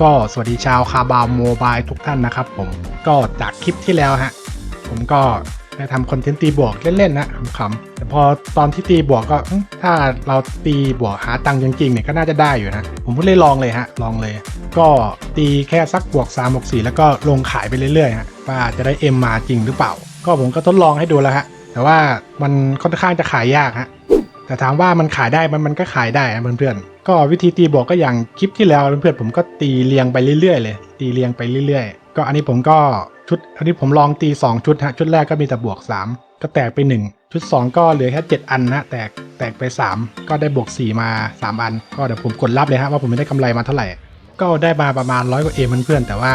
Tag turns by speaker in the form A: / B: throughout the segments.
A: ก็สวัสดีชาวคาบาวโมบายทุกท่านนะครับผมก็จากคลิปที่แล้วฮะผมก็ได้ทำคอนเทนต์ตีบวกเล่นๆนะขำๆแต่พอตอนที่ตีบวกก็ถ้าเราตีบวกหาตังค์จริงๆเนี่ยก็น่าจะได้อยู่นะ ผมก็เลยลองเลยฮะลองเลย ก็ตีแค่สักบวก3บวก4แล้วก็ลงขายไปเรื่อยๆฮะว่าจะได้เอ็มมาจริงหรือเปล่า ก็ผมก็ทดลองให้ดูแล้วฮะแต่ว่ามันค่อนข้างจะขายยากฮะ แต่ถามว่ามันขายได้มันมันก็ขายได้นะเพื่อนๆก็วิธีตีบวกก็อย่างคลิปที่แล้วเพื่อนๆผมก็ตีเรียงไปเรื่อยๆเลย ตีเรียงไปเรื่อยๆ ก็อันนี้ผมก็ชุดอันนี้ผมลองตี 2 ชุดฮะชุดแรกก็มีแต่บวก 3 ก็แตกไป 1 ชุด 2 ก็เหลือแค่7อันนะแตกแตกไป 3 ก็ได้บวก 4 มา 3 อัน ก็เดี๋ยวผมกดรับเลยฮะว่าผมไม่ได้กำไรมาเท่าไหร่ ก็ได้มาประมาณร้อยกว่าเอเพื่อนๆแต่ว่า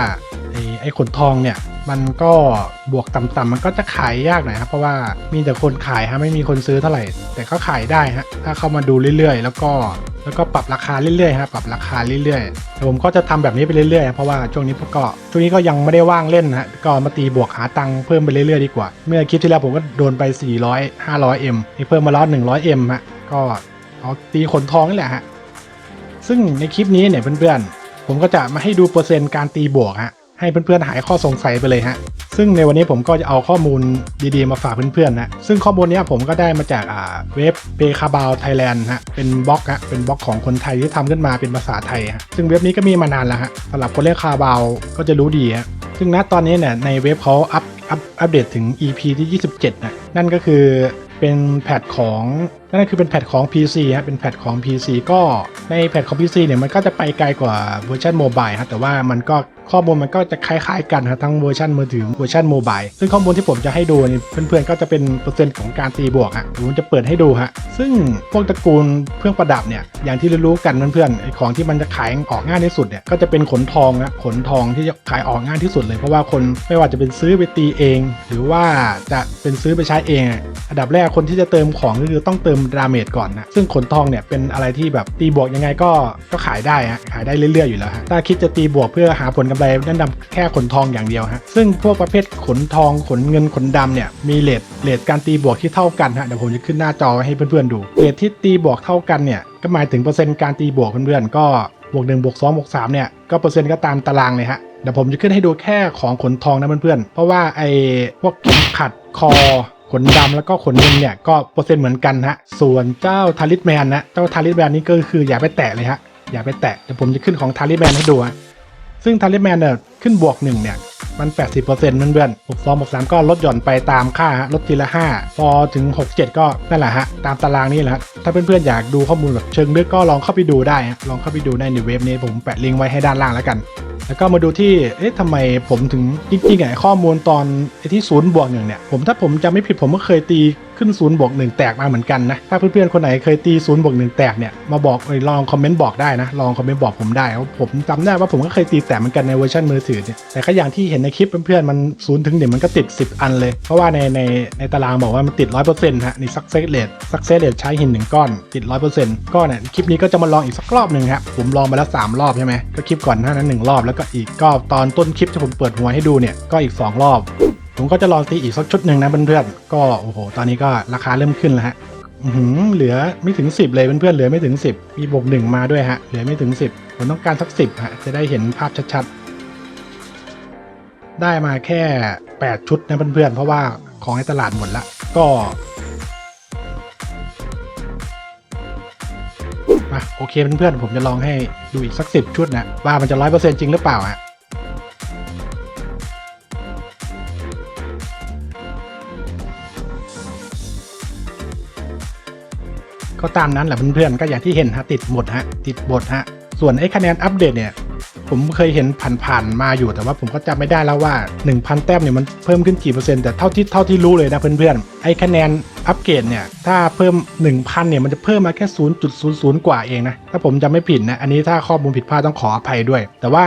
A: ไอ้ไอ้ขนทองเนี่ย มันก็บวกต่ำๆมันก็จะขายยากหน่อยครับเพราะว่ามีแต่คนขายฮะไม่มีคนซื้อเท่าไหร่ แต่ก็ขายได้ฮะถ้าเข้ามาดูเรื่อยๆ แล้วก็แล้วก็ปรับราคาเรื่อยๆฮะปรับราคาเรื่อยๆแต่ผมก็จะทำแบบนี้ไปเรื่อยๆ เพราะว่าช่วงนี้ผมก็ช่วงนี้ก็ยังไม่ได้ว่างเล่นฮะก็มาตีบวกหาตังค์เพิ่มไปเรื่อยๆดีกว่า เมื่อคลิปที่แล้วผมก็โดนไป 400 500 M นี่เพิ่มมาแล้ว100 M ฮะก็เอาตีขนทองนี่แหละฮะซึ่งในคลิปนี้เนี่ยเพื่อนๆผมก็จะมาให้ดูเปอร์เซ็นต์การตีบวกฮะ ให้เพื่อนๆหายข้อสงสัยไปเลยฮะ ซึ่งในวันนี้ผมก็จะเอาข้อมูลดีๆมาฝากเพื่อนๆนะ ซึ่งข้อมูลนี้ผมก็ได้มาจากาเว็บเปคาบาวไทยแลนด์ฮะ เป็นบล็อกฮะ เป็นบล็อกของคนไทยที่ทำขึ้นมาเป็นภาษาไทยฮะ ซึ่งเว็บนี้ก็มีมานานแล้วฮะสำหรับคนเล่นคาบาวก็จะรู้ดีฮะ ซึ่งณตอนนี้เนี่ยในเว็บเขาอัปอัปอัปเดตถึง EP ที่ 27 นะ นั่นก็คือเป็นแพทของนั่นก็คือเป็นแพทของ PC ฮะเป็นแพทของ PC ก็ในแพทของ PC เนี่ยมันก็จะไปไกลกว่าเวอร์ชันโมบายฮะแต่ว่ามันก็ ข้อมูลมันก็จะคล้ายๆกันฮะทั้งเวอร์ชันมือถือเวอร์ชันโมบายซึ่งข้อมูลที่ผมจะให้ดูเนี่เพื่อนๆก็จะเป็นเปอร์เซ็นต์ของการตีบวกฮะผมจะเปิดให้ดูฮะซึ่งพวกตระกูลเครื่องประดับเนี่ยอย่างที่รู้กันเพื่อนๆไอ้ของที่มันจะขายออกง่ายที่สุดเนี่ยก็จะเป็นขนทองนะขนทองที่จะขายออกง่ายที่สุดเลยเพราะว่าคนไม่ว่าจะเป็นซื้อไปตีเอง หรือว่าจะเป็นซื้อไปใช้เองอะอันดับแรกคนที่จะเติมของก็คือต้องเติมดาเมจก่อนนะซึ่งขนทองเนี่ยเป็นอะไรที่แบบตีบวกยังไงก็ก็ขายได้ฮะขายได้เรื่อยๆอยู่แล้วฮะถ้าคิดจะตีบวกเพื่อหาผลกำไรแนะนำแค่ขนทองอย่างเดียวฮะซึ่งพวกประเภทขนทองขนเงินขนดำเนี่ยมีเลทเลทการตีบวกที่เท่ากันฮะเดี๋ยวผมจะขึ้นหน้าจอให้เพื่อนๆดูเลทที่ตีบวกเท่ากันเนี่ยก็หมายถึงเปอร์เซ็นต์การตีบวกเพื่อนๆก็บวกหนึ่งบวกสองบวกสามเนี่ยก็เปอร์เซ็นต์ก็ตามตารางเลยฮะเดี๋ยวผมจะขึ้นให้ดูแค่ของขนทองนะเพื่อนๆ เพราะว่าไอ้พวกเข็มขัดคอ ขนดำแล้วก็ขนเงินเนี่ยก็เปอร์เซ็นต์เหมือนกันฮะ ส่วนเจ้าทาริสแมนนะ เจ้าทาริสแมนนี่ก็คืออย่าไปแตะเลยฮะ อย่าไปแตะ เดี๋ยวผมจะขึ้นของทาริสแมนให้ดูฮะ ซึ่งทาริแมนเนี่ยขึ้นบวกหนึ่งเนี่ยมัน 80%เพื่อนๆบวกสองบวกสามก็ลดหย่อนไปตามค่าฮะลดทีละ 5 พอถึง 6 7 ก็นั่นแหละฮะ ตามตารางนี้แหละ ถ้าเพื่อนๆอยากดูข้อมูลแบบเชิงลึกก็ลองเข้าไปดูได้ ลองเข้าไปดูได้ในเว็บนี้ผมแปะลิงก์ไว้ให้ด้านล่างแล้วกัน แล้วก็มาดูที่ เอ๊ะทำไมผมถึงจริงๆไอ้ข้อมูลตอนไอ้ที่ศูนย์บวกหนึ่งเนี่ย ผมถ้าผมจำไม่ผิดผมก็เคยตีขึ้นศูนย์บวกหนึ่งแตกมาเหมือนกันนะ ถ้าเพื่อนๆคนไหนเคยตีศูนย์บวกหนึ่งแตกเนี่ย มาบอกเอยลองคอมเมนต์บอกได้นะ ลองคอมเมนต์บอกผมได้เพราะผมจำได้ว่าผมก็เคยตีแตกเหมือนกันในเวอร์ชันมือถือเนี่ย แต่ก็อย่างที่เห็นในคลิปเพื่อนๆมันศูนย์ถึงหนึ่งมันก็ติด 10 อันเลย เพราะว่าในในในตารางบอกว่ามันติด100%ฮะนี่ success rate success rate ใช้หินหนึ่งก้อนติด100%ก็เนี่ยคลิปนี้ก็จะมาลองอีกสักรอบหนึ่งครับผมลองมาแล้ว3รอบใช่ไหมก็คลิปก่อนหน้านั้น1รอบแล้วก็อีกก็ตอนต้นคลิปที่ผมเปิดหัวให้ดูเนี่ยก็อีก 2 รอบ ผมก็จะลองตีอีกสักชุดหนึ่งนะเพื่อนๆก็โอ้โห ตอนนี้ก็ราคาเริ่มขึ้นแล้วฮะอื้อหือเหลือไม่ถึง 10 เลยเพื่อนๆเหลือไม่ถึง 10 มีบวกหนึ่งมาด้วยฮะ เหลือไม่ถึง 10 ผมต้องการสัก 10ฮะจะได้เห็นภาพชัดๆ ได้มาแค่ 8 ชุดนะเพื่อนๆ เพราะว่าของในตลาดหมดละก็มาโอเคเพื่อนๆ ผมจะลองให้ดูอีกสักสิบชุดนะว่ามันจะร้อยเปอร์เซ็นต์จริงหรือเปล่าฮะ ก็ตามนั้นแหละเพื่อนๆก็อย่างที่เห็นฮะติดหมดฮะติดบทฮะส่วนไอ้คะแนนอัปเดตเนี่ยผมเคยเห็นผ่านๆมาอยู่แต่ว่าผมก็จำไม่ได้แล้วว่า 1,000 แต้มเนี่ยมันเพิ่มขึ้นกี่เปอร์เซ็นต์แต่เท่าที่เท่าที่รู้เลยนะเพื่อนๆไอ้คะแนนอัปเกรดเนี่ยถ้าเพิ่ม 1,000เนี่ยมันจะเพิ่มมาแค่ 0.00 กว่าเองนะถ้าผมจำไม่ผิดนะอันนี้ถ้าข้อมูลผิดพลาดต้องขออภัยด้วย แต่ว่า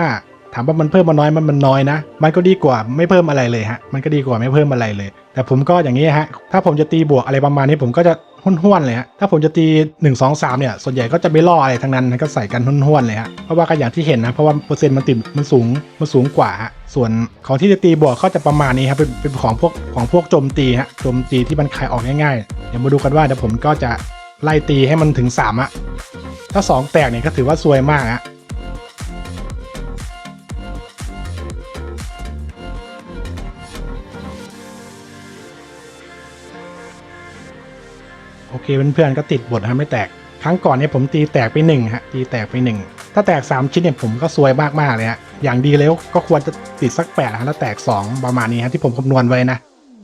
A: ถามว่ามันเพิ่มมาน้อยมันมันน้อยนะ มันก็ดีกว่าไม่เพิ่มอะไรเลยฮะมันก็ดีกว่าไม่เพิ่มอะไรเลย แต่ผมก็อย่างนี้ฮะถ้าผมจะตีบวกอะไรประมาณนี้ผมก็จะ ห้วนๆเลยฮะถ้าผมจะตี 1 2 3เนี่ยส่วนใหญ่ก็จะไม่ล่ออะไรทั้งนั้นก็ใส่กันห้วนๆเลยฮะเพราะว่าก็อย่างที่เห็นนะเพราะว่าเปอร์เซ็นต์มันติดมันสูงมันสูงกว่าฮะส่วนของที่จะตีบวกก็จะประมาณนี้ครับเป็นเป็นของพวกของพวกโจมตีฮะโจมตีที่มันขายออกง่ายๆเดี๋ยวมาดูกันว่าเดี๋ยวผมก็จะไล่ตีให้มันถึง3อะถ้า 2 แตกเนี่ยก็ถือว่าซวยมากอะ เคเพื่อนๆก็ติดบทฮะไม่แตก ครั้งก่อนเนี่ยผมตีแตกไปหนึ่งฮะตีแตกไปหนึ่งถ้าแตก 3 ชิ้นเนี่ยผมก็ซวยมากๆเลยฮะอย่างดีแล้วก็ควรจะติดสัก8ฮะแล้วแตก 2 ประมาณนี้ฮะที่ผมคำนวณไว้นะ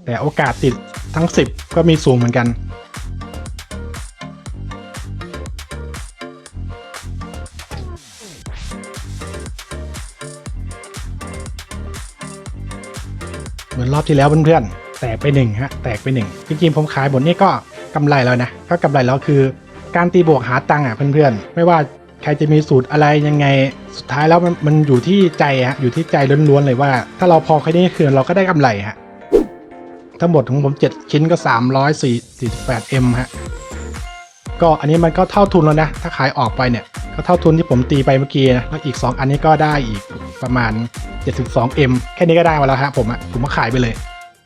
A: แต่โอกาสติดทั้ง 10 ก็มีสูงเหมือนกันเหมือนรอบที่แล้วเพื่อนๆ แตกไปหนึ่งฮะ แตกไปหนึ่งจริงๆผมขายบทนี้ก็ กำไรแล้วนะก็กำไรแล้วคือ การตีบวกหาตังค์อะเพื่อนๆ ไม่ว่าใครจะมีสูตรอะไรยังไงสุดท้ายแล้วมันมันอยู่ที่ใจฮะอยู่ที่ใจล้วนๆเลยว่า ถ้าเราพอแค่นี้คืนเราก็ได้กำไรฮะทั้งหมดของผม 7 ชิ้นก็ 348 M ฮะก็อันนี้มันก็เท่าทุนแล้วนะ ถ้าขายออกไปเนี่ย ก็เท่าทุนที่ผมตีไปเมื่อกี้นะแล้วอีก 2 อันนี้ก็ได้อีกประมาณ 72M แค่นี้ก็ได้มาแล้วฮะผมอะผมก็ขายไปเลย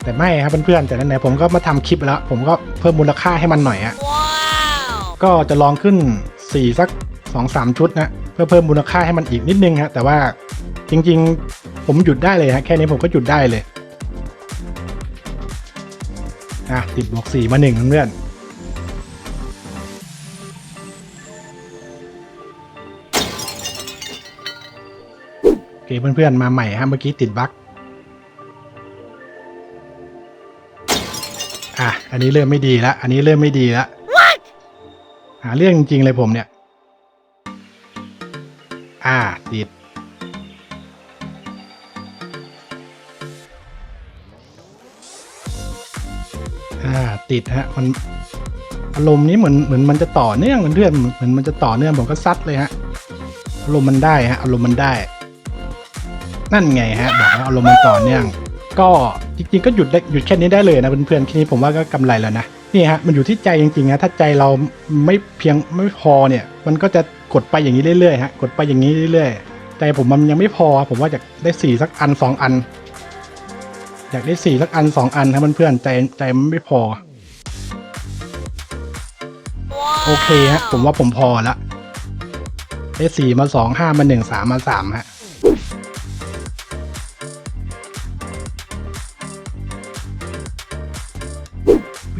A: แต่ไม่ครับเพื่อนๆแต่ไหนๆผมก็มาทำคลิปแล้ว ผมก็เพิ่มมูลค่าให้มันหน่อยอะ
B: Wow!
A: ก็จะลองขึ้น4สัก2-3ชุดนะเพื่อเพิ่มมูลค่าให้มันอีกนิดนึงฮะแต่ว่าจริงๆ ผมหยุดได้เลยฮะแค่นี้ผมก็หยุดได้เลยอะติดบวก4มาหนึ่งเพื่อนๆโอเคเพื่อนๆมาใหม่ฮะเมื่อกี้ติดบั๊ก อะ อันนี้เริ่มไม่ดีแล้วอันนี้เริ่มไม่ดีแล้วหาเรื่องจริงๆเลยผมเนี่ย อ่าติด อ่าติดฮะ มันอารมณ์นี้เหมือนเหมือนมันจะต่อเนื่องเพื่อนๆเหมือนเหมือนมันจะต่อเนื่องผมก็ซัดเลยฮะ อารมณ์มันได้ฮะ อารมณ์มันได้ นั่นไงฮะ บอกว่าอารมณ์มันต่อเนื่อง ก็จริงๆก็หยุดได้หยุดแค่นี้ได้เลยนะเพื่อนๆแค่นี้ผมว่าก็กำไรแล้วนะนี่ฮะมันอยู่ที่ใจจริงๆนะถ้าใจเราไม่เพียงไม่พอเนี่ย มันก็จะกดไปอย่างนี้เรื่อยๆฮะกดไปอย่างนี้เรื่อยๆใจผมมันยังไม่พอผมว่าอยากได้สี่สักอันสองอัน อยากได้สี่สักอันสองอันครับเพื่อนๆใจใจมันไม่พอ โอเคฮะผมว่าผมพอละได้สี่มาสองห้ามาหนึ่งสามมาสามฮะ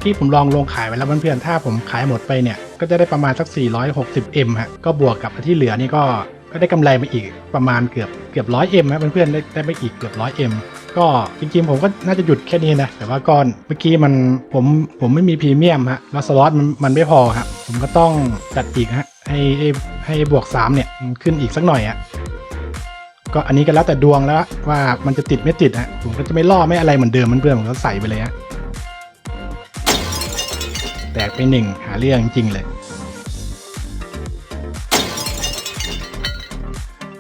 A: เมื่ผมลองลงขายไว้แล้วเพื่อนๆ ถ้าผมขายหมดไปเนี่ย ก็จะได้ประมาณสัก 460M ฮะ ก็บวกกับที่เหลือนี่ก็ก็ได้กำไรมาอีกประมาณเกือบเกือบ 100M ฮะเพื่อนๆได้ได้ไปอีกเกือบ 100M ก็จริงๆผมก็น่าจะหยุดแค่นี้นะ แต่ว่าก่อนเมื่อกี้มันผมผมไม่มีพรีเมียมฮะแล้วสล็อตมันมันไม่พอครับผมก็ต้องจัดอีกฮะให้ให้ให้บวก 3 เนี่ยขึ้นอีกสักหน่อยฮะก็อันนี้ก็แล้วแต่ดวงแล้วว่ามันจะติดไม่ติดฮะผมก็จะไม่ล่อไม่อะไรเหมือนเดิมมันเพื่อนผมก็ใส่ไปเลยฮะ แตกไปหนึ่งหาเรื่องจริงเลย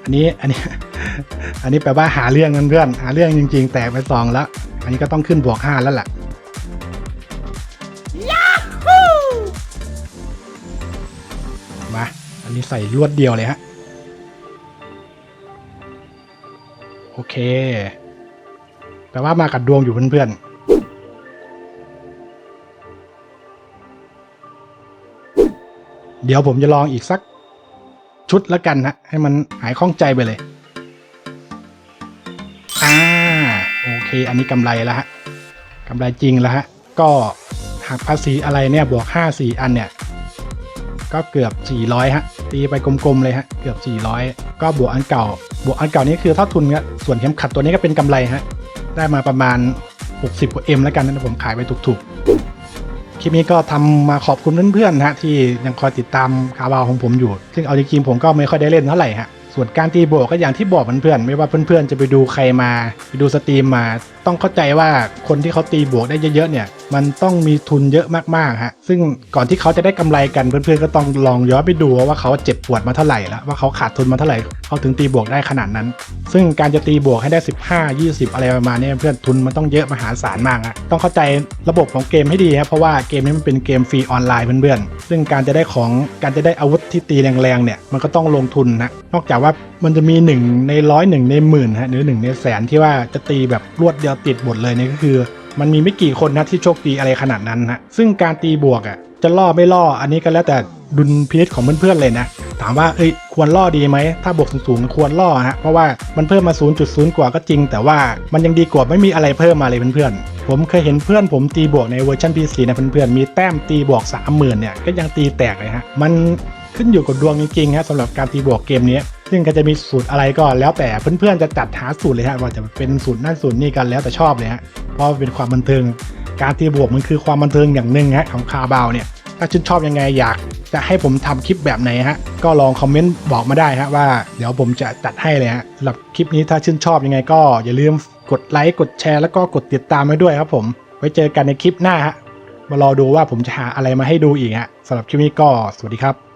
A: อันนี้อันนี้อันนี้แปลว่าหาเรื่องเพื่อนๆหาเรื่องจริง ๆ แตกไปสองแล้ว อันนี้ก็ต้องขึ้นบวกห้าแล้วล่ะมาอันนี้ใส่ลวดเดียวเลยฮะโอเค แปลว่ามากับดวงอยู่เพื่อนๆ เดี๋ยวผมจะลองอีกสักชุดแล้วกันนะ ให้มันหายข้องใจไปเลย อ่า โอเค อันนี้กำไรแล้วฮะกำไรจริงแล้วฮะ ก็หักภาษีอะไรเนี่ย บวก 5 4 อันเนี่ย ก็เกือบ 400 ฮะ ตีไปกลมๆเลยฮะ เกือบ 400 ก็บวกอันเก่า บวกอันเก่านี่คือเท่าทุนครับส่วนเข็มขัดตัวนี้ก็เป็นกำไรฮะ ได้มาประมาณ 60 กว่า M แล้วกันนะผมขายไปถูกๆ คลิปนี้ก็ทำมาขอบคุณเพื่อนๆนะฮะที่ยังคอยติดตามคาบาวของผมอยู่ ซึ่งเอาจริงๆผมก็ไม่ค่อยได้เล่นเท่าไหร่ฮะ ส่วนการตีโบกก็อย่างที่บอกเพื่อนๆไม่ว่าเพื่อนๆจะไปดูใครมาไปดูสตรีมมา ต้องเข้าใจว่าคนที่เขาตีบวกได้เยอะๆเนี่ย มันต้องมีทุนเยอะมากๆฮะซึ่งก่อนที่เขาจะได้กำไรกันเพื่อนๆก็ต้องลองย้อนไปดูว่าเขาเจ็บปวดมาเท่าไหร่แล้วว่าเขาขาดทุนมาเท่าไหร่เขาถึงตีบวกได้ขนาดนั้น ซึ่งการจะตีบวกให้ได้ 15 20 อะไรประมาณนี้เพื่อนทุนมันต้องเยอะมหาศาลมากอะต้องเข้าใจระบบของเกมให้ดีครับเพราะว่าเกมนี้มันเป็นเกมฟรีออนไลน์เพื่อนๆ ซึ่งการจะได้ของการจะได้อาวุธที่ตีแรงๆเนี่ยมันก็ต้องลงทุนนะนอกจากว่ามันจะมีหนึ่งในร้อยหนึ่งในหมื่นฮะหรือหนึ่งในแสนที่ว่าจะตีแบบรวดเดียวติดหมดเลยเนี่ยก็คือ มันมีไม่กี่คนนะที่โชคดีอะไรขนาดนั้นฮะซึ่งการตีบวกอะจะล่อไม่ล่ออันนี้ก็แล้วแต่ดุลพินิจของเพื่อนๆเลยนะ ถามว่าเอ้ยควรล่อดีไหม ถ้าบวกสูงๆควรล่อฮะเพราะว่ามันเพิ่มมา 0.0 กว่าก็จริง แต่ว่ามันยังดีกว่าไม่มีอะไรเพิ่มมาเลยเพื่อนๆ ผมเคยเห็นเพื่อนผมตีบวกในเวอร์ชัน PC นะเพื่อนๆ มีแต้มตีบวก 30,000เนี่ยก็ยังตีแตกเลยฮะ มันขึ้นอยู่กับดวงจริงๆฮะสำหรับการตีบวกเกมนี้ ซึ่งก็จะมีสูตรอะไรก็แล้วแต่เพื่อนๆจะจัดหาสูตรเลยฮะว่าจะเป็นสูตรนั่นสูตรนี่กันแล้วแต่ชอบเลยฮะเพราะเป็นความบันเทิง การตีบวกมันคือความบันเทิงอย่างหนึ่งฮะของคาบาวเนี่ย ถ้าชื่นชอบยังไงอยากจะให้ผมทำคลิปแบบไหนฮะ ก็ลองคอมเมนต์บอกมาได้ฮะว่าเดี๋ยวผมจะจัดให้เลยฮะสำหรับคลิปนี้ถ้าชื่นชอบยังไงก็อย่าลืมกดไลค์กดแชร์แล้วก็กดติดตามไว้ด้วยครับผม ไว้เจอกันในคลิปหน้าฮะ มารอดูว่าผมจะหาอะไรมาให้ดูอีกฮะสำหรับคลิปนี้ก็สวัสดีครับ